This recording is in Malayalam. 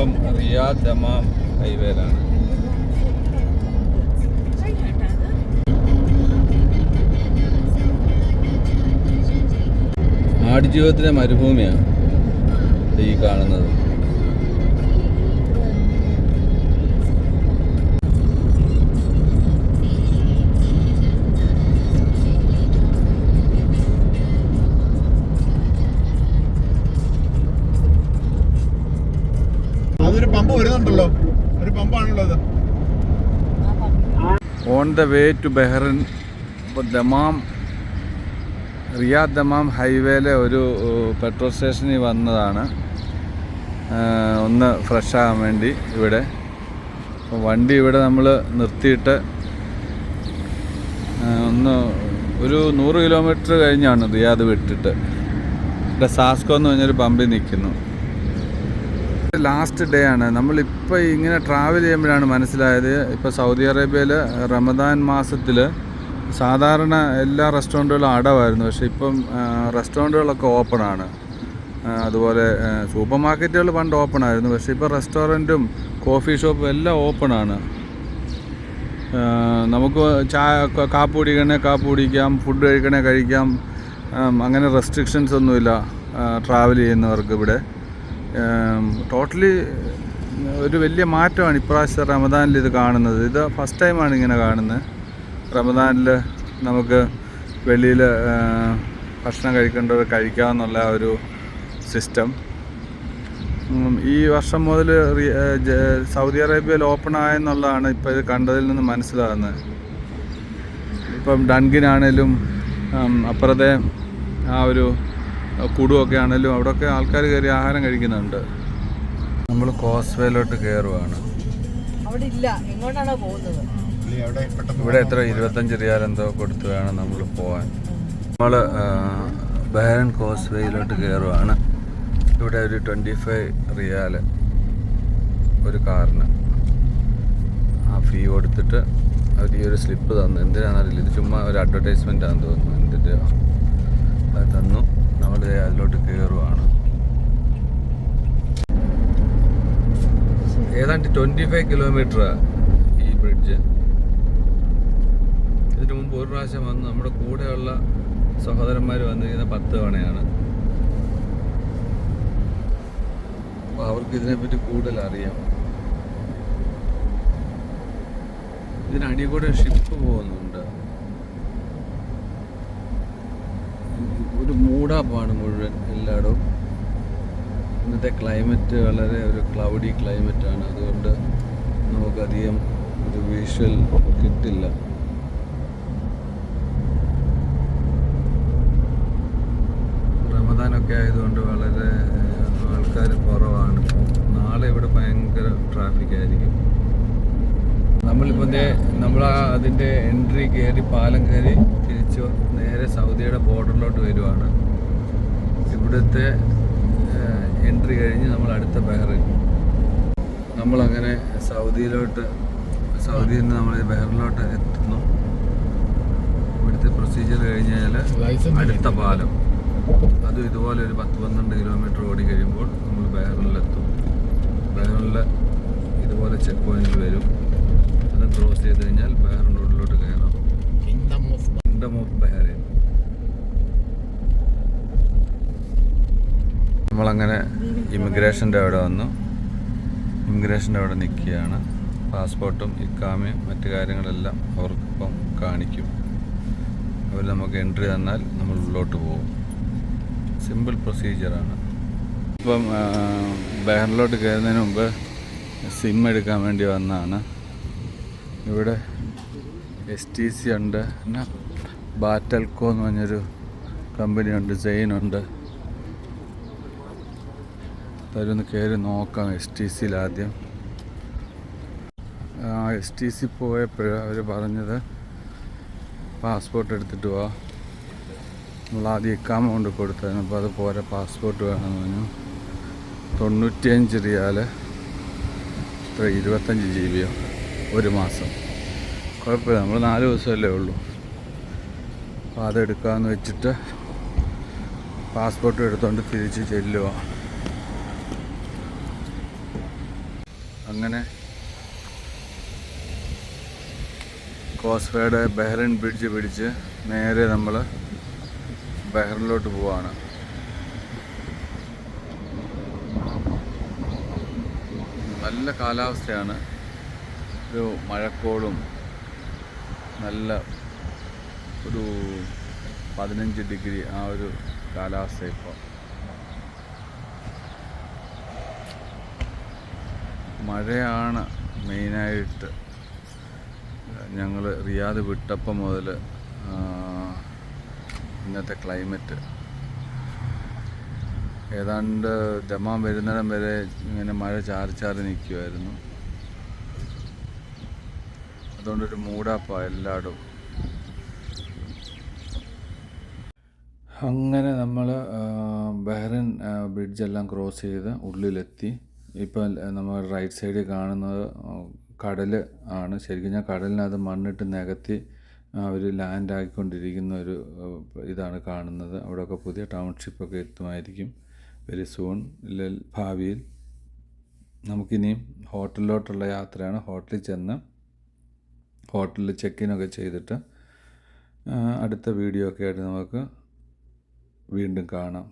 നമ്മളിപ്പം റിയാദ് ദമാം ഹൈവേയിലാണ്. ആടുജീവിതത്തിലെ മരുഭൂമിയാണ് ഈ കാണുന്നത്. On the way to Bahrain ഇപ്പോൾ ദമാം റിയാദ് ദമാം ഹൈവേയിലെ ഒരു പെട്രോൾ സ്റ്റേഷനിൽ വന്നതാണ്. ഒന്ന് ഫ്രഷ് ആകാൻ വേണ്ടി ഇവിടെ. വണ്ടി ഇവിടെ നമ്മൾ നിർത്തിയിട്ട് ഒന്ന് ഒരു നൂറ് കിലോമീറ്റർ കഴിഞ്ഞാണ് റിയാദ് വിട്ടിട്ട്. ഇവിടെ സാസ്കോ എന്ന് പറഞ്ഞൊരു പമ്പിൽ നിൽക്കുന്നു ലാസ്റ്റ് ഡേ ആണ്. നമ്മളിപ്പോൾ ഇങ്ങനെ ട്രാവൽ ചെയ്യുമ്പോഴാണ് മനസ്സിലായത്. ഇപ്പോൾ സൗദി അറേബ്യയിൽ റമദാൻ മാസത്തിൽ സാധാരണ എല്ലാ റെസ്റ്റോറന്റുകളും അടവായിരുന്നു. പക്ഷേ ഇപ്പം റെസ്റ്റോറന്റുകളൊക്കെ ഓപ്പൺ ആണ്. അതുപോലെ സൂപ്പർ മാർക്കറ്റുകൾ പണ്ട് ഓപ്പൺ ആയിരുന്നു. പക്ഷേ ഇപ്പോൾ റെസ്റ്റോറന്റും കോഫി ഷോപ്പും എല്ലാം ഓപ്പൺ ആണ്. നമുക്ക് കാപ്പ് കാപ്പി കുടിക്കണേ കാപ്പ് കുടിക്കാം ഫുഡ് കഴിക്കണേ കഴിക്കാം. അങ്ങനെ റെസ്ട്രിക്ഷൻസ് ഒന്നുമില്ല ട്രാവൽ ചെയ്യുന്നവർക്ക് ഇവിടെ. ടോട്ടലി ഒരു വലിയ മാറ്റമാണ് ഇപ്രാവശ്യം റമദാനിൽ ഇത് കാണുന്നത്. ഇത് ഫസ്റ്റ് ടൈമാണ് ഇങ്ങനെ കാണുന്നത്. റമദാനിൽ നമുക്ക് വെളിയിൽ ഭക്ഷണം കഴിക്കേണ്ടവർ കഴിക്കാമെന്നുള്ള ഒരു സിസ്റ്റം ഈ വർഷം മുതൽ സൗദി അറേബ്യയിൽ ഓപ്പൺ ആയെന്നുള്ളതാണ് ഇപ്പോൾ ഇത് കണ്ടതിൽ നിന്ന് മനസ്സിലാകുന്നത്. ഇപ്പം ഡൺഗിനാണേലും അപ്പുറത്തെ ആ ഒരു കുടുവൊക്കെ ആണെങ്കിലും അവിടെയൊക്കെ ആൾക്കാർ കയറി ആഹാരം കഴിക്കുന്നുണ്ട്. നമ്മൾ കോസ്വേയിലോട്ട് കയറുവാണ്. അവിടെ ഇല്ല. എങ്ങോട്ടാണോ പോകുന്നത്? പുള്ളി അവിടെ പെട്ടെന്ന് ഇവിടെ എത്ര? ഇരുപത്തഞ്ച് റിയാൽ എന്തോ കൊടുത്ത് വേണം നമ്മൾ പോവാൻ. നമ്മൾ ബഹ്റൻ കോസ്വേയിലോട്ട് കയറുവാണ്. ഇവിടെ ഒരു ട്വന്റി ഫൈവ് റിയാൽ ഒരു കാറിന്. ആ ഫീ കൊടുത്തിട്ട് അവർ ഈ ഒരു സ്ലിപ്പ് തന്നു. എന്തിനാണെന്നറിയില്ല. ഇത് ചുമ്മാ ഒരു അഡ്വർടൈസ്മെന്റ് ആണെന്ന് തോന്നുന്നു. എന്തിന്റെ അത് തന്നു നമ്മൾ അതിലോട്ട് കയറുവാണ് ഏതാണ്ട് ട്വന്റി ഫൈവ് കിലോമീറ്റർ ഈ ബ്രിഡ്ജ് ഇതിനു മുമ്പ് ഒരു പ്രാവശ്യം വന്ന് നമ്മുടെ കൂടെയുള്ള സഹോദരന്മാർ വന്നിരിക്കുന്ന പത്ത് തവണയാണ് അപ്പോൾ അവർക്ക് ഇതിനെപ്പറ്റി കൂടുതൽ അറിയാം. ഇതിനടി കൂടെ ഷിപ്പ് പോകുന്നുണ്ട്. ഒരു മൂടാപ്പാണ് മുഴുവൻ എല്ലായിടവും. ഇന്നത്തെ ക്ലൈമറ്റ് വളരെ ഒരു ക്ലൗഡി ആണ്. അതുകൊണ്ട് നമുക്കധികം ഒരു വിഷ്വൽ കിട്ടില്ല. റമദാനൊക്കെ ആയതുകൊണ്ട് വളരെ ആൾക്കാർ കുറവാണ്. നാളെ ഇവിടെ ഭയങ്കര ട്രാഫിക് ആയിരിക്കും. നമ്മളിപ്പോൾ നമ്മൾ അതിന്റെ എൻട്രി കയറി പാലം കയറി തിരിച്ചു നേരെ സൗദിയുടെ ബോർഡറിലോട്ട് വരുവാണ്. ഇവിടുത്തെ എൻട്രി കഴിഞ്ഞ് നമ്മൾ അടുത്ത ബഹ്റിൻ. നമ്മളങ്ങനെ സൗദിയിലോട്ട് സൗദിയിൽ നിന്ന് നമ്മൾ ബഹ്റിനിലോട്ട് എത്തുന്നു. ഇവിടുത്തെ പ്രൊസീജിയർ കഴിഞ്ഞ് കഴിഞ്ഞാൽ അടുത്ത പാലം. അതും ഇതുപോലെ ഒരു പത്ത് പന്ത്രണ്ട് കിലോമീറ്റർ ഓടി കഴിയുമ്പോൾ നമ്മൾ ബഹ്റിനിലെത്തും. ബഹ്റിനിൽ ഇതുപോലെ ചെക്ക് പോയിന്റിൽ വരും. അത് ക്രോസ് ചെയ്ത് കഴിഞ്ഞാൽ ബഹ്റിന്റെ ഉള്ളിലോട്ട് കയറാം. Kingdom of kingdom of Bahrain നമ്മളങ്ങനെ ഇമിഗ്രേഷന്റെ അവിടെ വന്നു. ഇമിഗ്രേഷന്റെ അവിടെ നിൽക്കുകയാണ്. പാസ്പോർട്ടും ഇക്കാമയും മറ്റു കാര്യങ്ങളെല്ലാം അവർക്കിപ്പം കാണിക്കും. അവർ നമുക്ക് എൻട്രി തന്നാൽ നമ്മൾ ഉള്ളോട്ട് പോകും. സിമ്പിൾ പ്രൊസീജിയറാണ്. ഇപ്പം ബഹ്റിലോട്ട് കയറുന്നതിന് മുമ്പ് സിം എടുക്കാൻ വേണ്ടി വന്നതാണ്. ഇവിടെ എസ് ടി സി ഉണ്ട്. പിന്നെ ബാറ്റൽകോ എന്ന് പറഞ്ഞൊരു കമ്പനിയുണ്ട് സെയിനുണ്ട് അതൊന്ന് കയറി നോക്കാം എസ് ടി സിയിൽ ആദ്യം. എസ് ടി സി പോയപ്പോഴാണ് അവർ പറഞ്ഞത് പാസ്പോർട്ട് എടുത്തിട്ട് പോവാ നമ്മൾ ആദ്യം ഇക്കാമ കൊണ്ട് കൊടുത്തായിരുന്നു അപ്പോൾ അത് പോരെ പാസ്പോർട്ട് വേണമെന്ന് പറഞ്ഞു തൊണ്ണൂറ്റിയഞ്ച് റിയാൽ ഇത്ര ഇരുപത്തഞ്ച് ജി ബിയോ ഒരു മാസം. കുഴപ്പമില്ല നമ്മൾ നാല് ദിവസമല്ലേ ഉള്ളൂ. അപ്പോൾ അതെടുക്കാമെന്ന് വെച്ചിട്ട് പാസ്പോർട്ട് എടുത്തുകൊണ്ട് തിരിച്ച് ചെല്ലുക അങ്ങനെ കോസ്വേഡ് ബഹ്റിൻ ബ്രിഡ്ജ് പിടിച്ച് നേരെ നമ്മൾ ബഹ്റിനിലോട്ട് പോവാണ്. നല്ല കാലാവസ്ഥയാണ്. ഒരു മഴക്കോളും നല്ല ഒരു പതിനഞ്ച് ഡിഗ്രി ആ ഒരു കാലാവസ്ഥ ഇപ്പോൾ. മഴയാണ് മെയിനായിട്ട്. ഞങ്ങൾ റിയാദ് വിട്ടപ്പം മുതൽ ഇന്നത്തെ ക്ലൈമറ്റ്. ഏതാണ്ട് ദമാം വരുന്നിടം വരെ ഇങ്ങനെ മഴ ചാറി ചാറി നിൽക്കുമായിരുന്നു അതുകൊണ്ടൊരു മൂടാപ്പാണ് എല്ലായിടും അങ്ങനെ നമ്മൾ ബഹ്റിൻ ബ്രിഡ്ജെല്ലാം ക്രോസ് ചെയ്ത് ഉള്ളിലെത്തി. ഇപ്പം നമ്മൾ റൈറ്റ് സൈഡിൽ കാണുന്നത് കടൽ ആണ്. ശരിക്കും ഞാൻ കടലിനകത്ത് മണ്ണിട്ട് നികത്തി അവർ ലാൻഡ് ആക്കിക്കൊണ്ടിരിക്കുന്ന ഒരു ഇതാണ് കാണുന്നത്. അവിടെയൊക്കെ പുതിയ ടൗൺഷിപ്പൊക്കെ എത്തുമായിരിക്കും വെരി സൂൺ ഭാവിയിൽ നമുക്കിനിയും ഹോട്ടലിലോട്ടുള്ള യാത്രയാണ്. ഹോട്ടലിൽ ചെന്ന് ഹോട്ടലിൽ ചെക്ക് ഇനൊക്കെ ചെയ്തിട്ട് അടുത്ത വീഡിയോ ഒക്കെ ആയിട്ട് നമുക്ക് വീണ്ടും കാണാം.